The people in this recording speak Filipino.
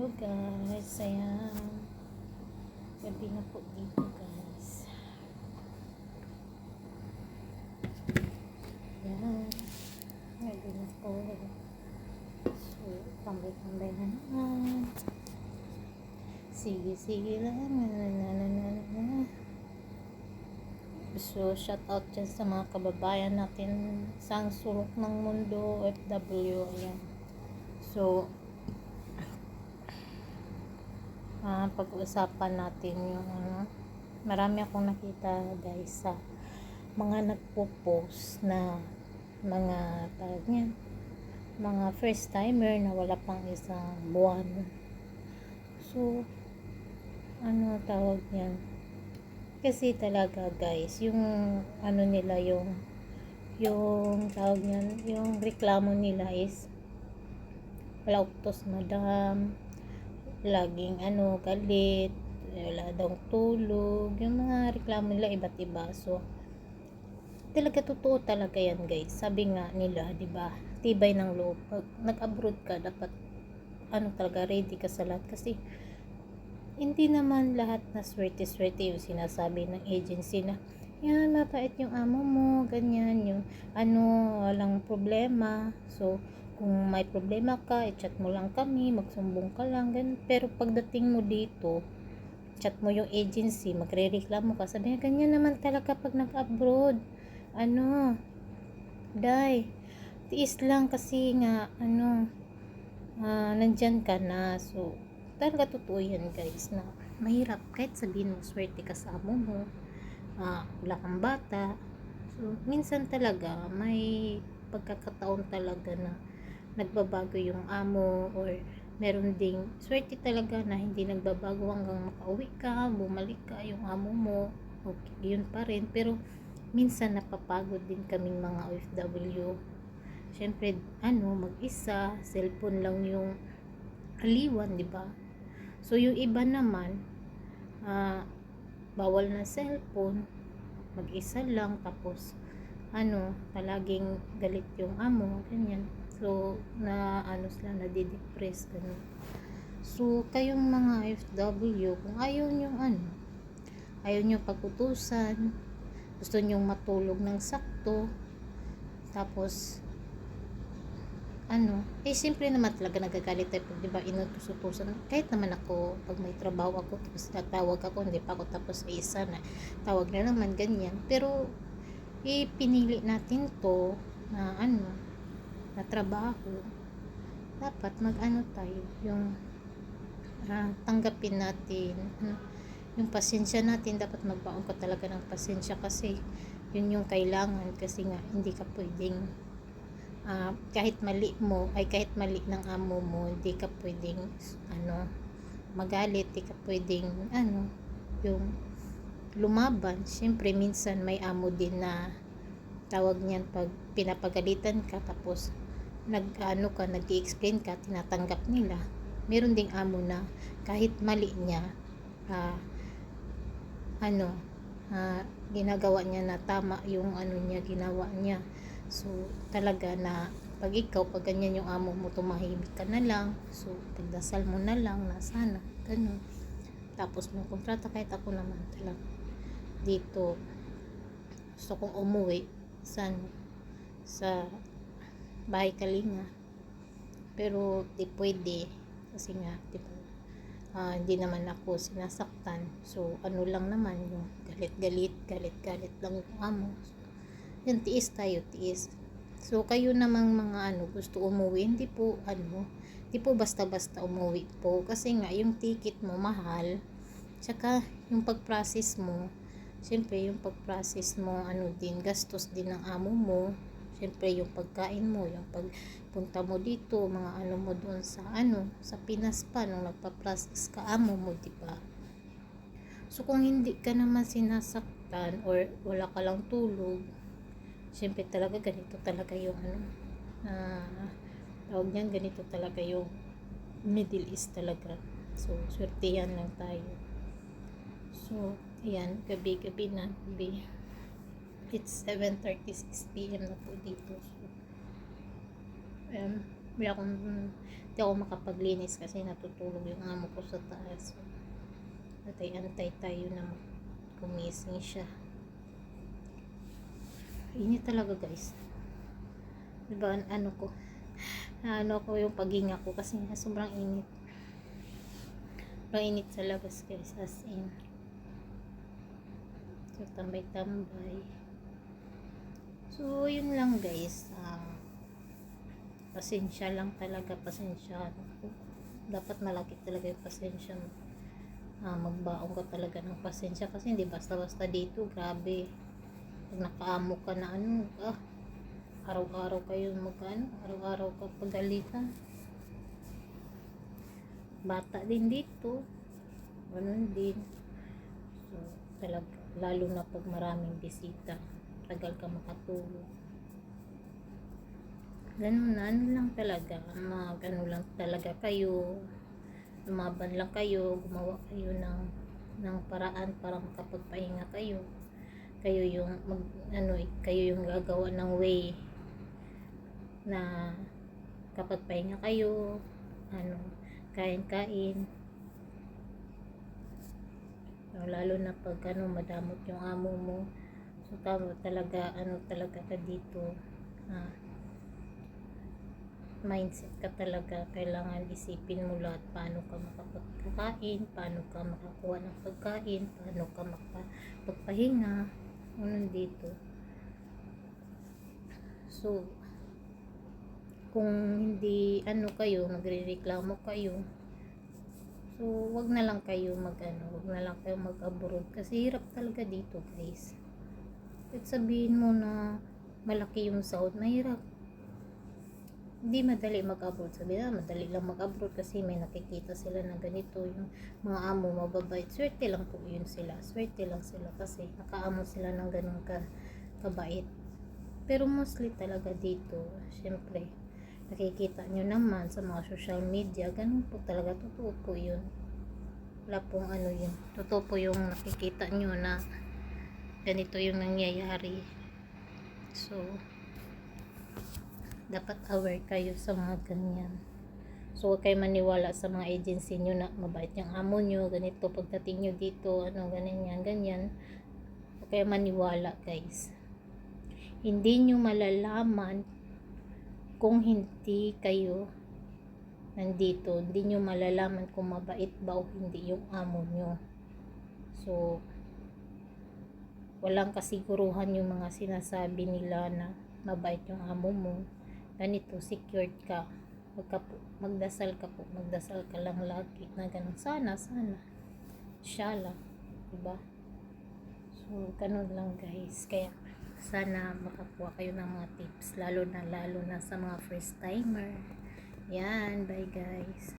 Hello guys, ayan. Gabi na po dito guys. Ayan. Gabi na po. So, tambay-tambay na naman. Sige, sige lang. So, shout out dyan sa mga kababayan natin sa sulok ng mundo, FW, ayan. So, ah pag-uusapan natin yung ano, marami akong nakita guys sa mga nagpo-post na mga tawag niyan, mga first timer na wala pang isang buwan. So, ano tawag niyan? Kasi talaga guys, yung ano nila yung yung tawag niyan, yung reklamo nila is wala utos madam, laging ano, galit, wala daw tulog, yung mga reklamo nila iba't iba. So, talaga totoo talaga yan guys. Sabi nga nila, di ba tibay ng loob. Pag nag-abroad ka, dapat ano talaga, ready ka sa lahat. Kasi, hindi naman lahat na swerte-swerte yung sinasabi ng agency na yan, mapait yung amo mo, ganyan, yung ano, walang problema. So, kung may problema ka, i-chat mo lang kami, magsumbong ka lang, ganun. Pero pagdating mo dito, chat mo yung agency, magre-reklamo ka, sabi niya, ganyan naman talaga pag nag-abroad. Ano, day, tiis lang kasi nga, ano, ah, nandyan ka na. So, talaga totoo yan guys, na mahirap, kahit sabihin mo, swerte ka sa amo mo, ah, wala kang bata. So, minsan talaga, may pagkakataon talaga na nagbabago yung amo or meron ding swerte talaga na hindi nagbabago hanggang makauwi ka, bumalik ka, yung amo mo, okay, yun pa rin. Pero minsan napapagod din kaming mga OFW. Siyempre, ano, mag-isa, cellphone lang yung aliwan, di ba? So, yung iba naman, ah, bawal na cellphone, mag-isa lang, tapos, ano, palaging galit yung amo, ganyan. So, na ano sila, nadidepress, ganun. So, kayong mga FW, kung ayaw nyo ano, ayaw nyo pagkutusan, gusto nyo matulog ng sakto, tapos, ano, eh, siyempre naman talaga nagagalit tayo pag, di ba, inutusutusan. Kahit naman ako, pag may trabaho ako, tapos natawag ako, hindi pa ako tapos sa isa na, tawag na naman, ganyan. Pero, ipinili natin to, na ano, na trabaho, dapat mag-ano tayo, yung ah, tanggapin natin, ano, yung pasensya natin, dapat magbaon ka talaga ng pasensya kasi yun yung kailangan kasi nga hindi ka pwedeng ah, kahit mali mo ay kahit mali ng amo mo hindi ka pwedeng ano magalit hindi ka pwedeng ano yung lumaban. Syempre minsan may amo din na tawag niyan pag pinapagalitan ka tapos nag ano ka nag explain ka tinatanggap nila meron ding amo na kahit mali niya ah, ano ah, ginagawa niya na tama yung ano niya ginawa niya. So talaga na pag ikaw pag ganyan yung amo mo tumahimik ka na lang so pagdasal mo na lang na sana ganun. Tapos may kontrata kahit ako naman talaga dito gusto kong umuwi sa sa bahay kalinga pero di pwede. Kasi nga di ba ah, hindi naman ako sinasaktan. So ano lang naman yung galit galit galit galit lang yung amo yan tiis tayo tiis. So kayo namang mga ano gusto umuwi hindi po ano hindi po basta basta umuwi po. Kasi nga yung ticket mo mahal. Tsaka yung pag-process mo Siyempre, yung pag-process mo, ano din, gastos din ng amo mo. Siyempre, yung pagkain mo, yung pagpunta mo dito, mga ano mo doon sa ano, sa Pinas pa, nung nagpa-process ka, amo mo, di ba? So, kung hindi ka naman sinasaktan or wala ka lang tulog, siyempre talaga ganito talaga yung ano, ah, tawag niyan, ganito talaga yung Middle East talaga. So, swerte yan lang tayo. So, ayan, gabi-gabi na, gabi. It's 7.36 p.m. na po dito. So, um, may akong Hindi ako makapaglinis kasi natutulog yung amo ko sa taas. Antay-antay tayo na gumising siya. Init talaga guys. Diba an- ano ko? Ano ko yung paghinga ko kasi sobrang init. Sobrang init sa labas guys as in. So tambay-tambay. So yun lang guys. Ah, pasensya lang talaga. Pasensya. Dapat malaki talaga yung pasensya mo. Ah, magbaong ka talaga ng pasensya kasi hindi basta-basta dito. Grabe. Pag nakaamo ka na ano, ah, araw-araw kayo magano, araw-araw ka pagalitan. Bata din dito. Ganun din. So, talaga, lalo na pag maraming bisita, tagal ka makatulog. Ganun na, ano lang talaga, mag, ano lang talaga kayo, lumaban lang kayo, gumawa kayo ng, ng paraan para makapagpahinga kayo. Kayo yung, mag, ano, eh, kayo yung gagawa ng way na kapag pahinga kayo, ano, kain-kain. Lalo na pag ano, madamot yung amo mo. So, tama talaga, ano talaga ka dito. Ah, mindset ka talaga. Kailangan isipin mo lahat paano ka makapagkakain, paano ka makakuha ng pagkain, paano ka makapagpahinga. Ano dito. So, kung hindi ano kayo, nagrereklamo kayo, so wag na lang kayo mag ano, wag na lang kayo mag abroad kasi hirap talaga dito guys. At sabihin mo na malaki yung sahod, mahirap. Hindi madali mag-abroad. Sabi na, madali lang mag-abroad kasi may nakikita sila na ganito yung mga amo mababait. Swerte lang po yun sila. Swerte lang sila kasi nakaamo sila ng ganun ka, kabait. Pero mostly talaga dito, syempre, nakikita nyo naman sa mga social media, ganun po talaga, totoo po yun. Wala pong ano yun. Totoo po yung nakikita nyo na ganito yung nangyayari. So, dapat aware kayo sa mga ganyan. So, huwag kayo maniwala sa mga agency nyo na mabait yung amo nyo, ganito, pagdating nyo dito, ano, ganyan, ganyan. Huwag kayo maniwala, guys. Hindi nyo malalaman kung hindi kayo nandito, hindi nyo malalaman kung mabait ba o hindi yung amo nyo. So, walang kasiguruhan yung mga sinasabi nila na mabait yung amo mo. Ganito, secured ka. Magka, magdasal ka po. Magdasal ka lang lagi na ganun. Sana, sana. Inshallah. Diba? So, ganun lang guys. Kaya, sana makakuha kayo ng mga tips. Lalo na, lalo na sa mga first timer. Yan. Bye guys.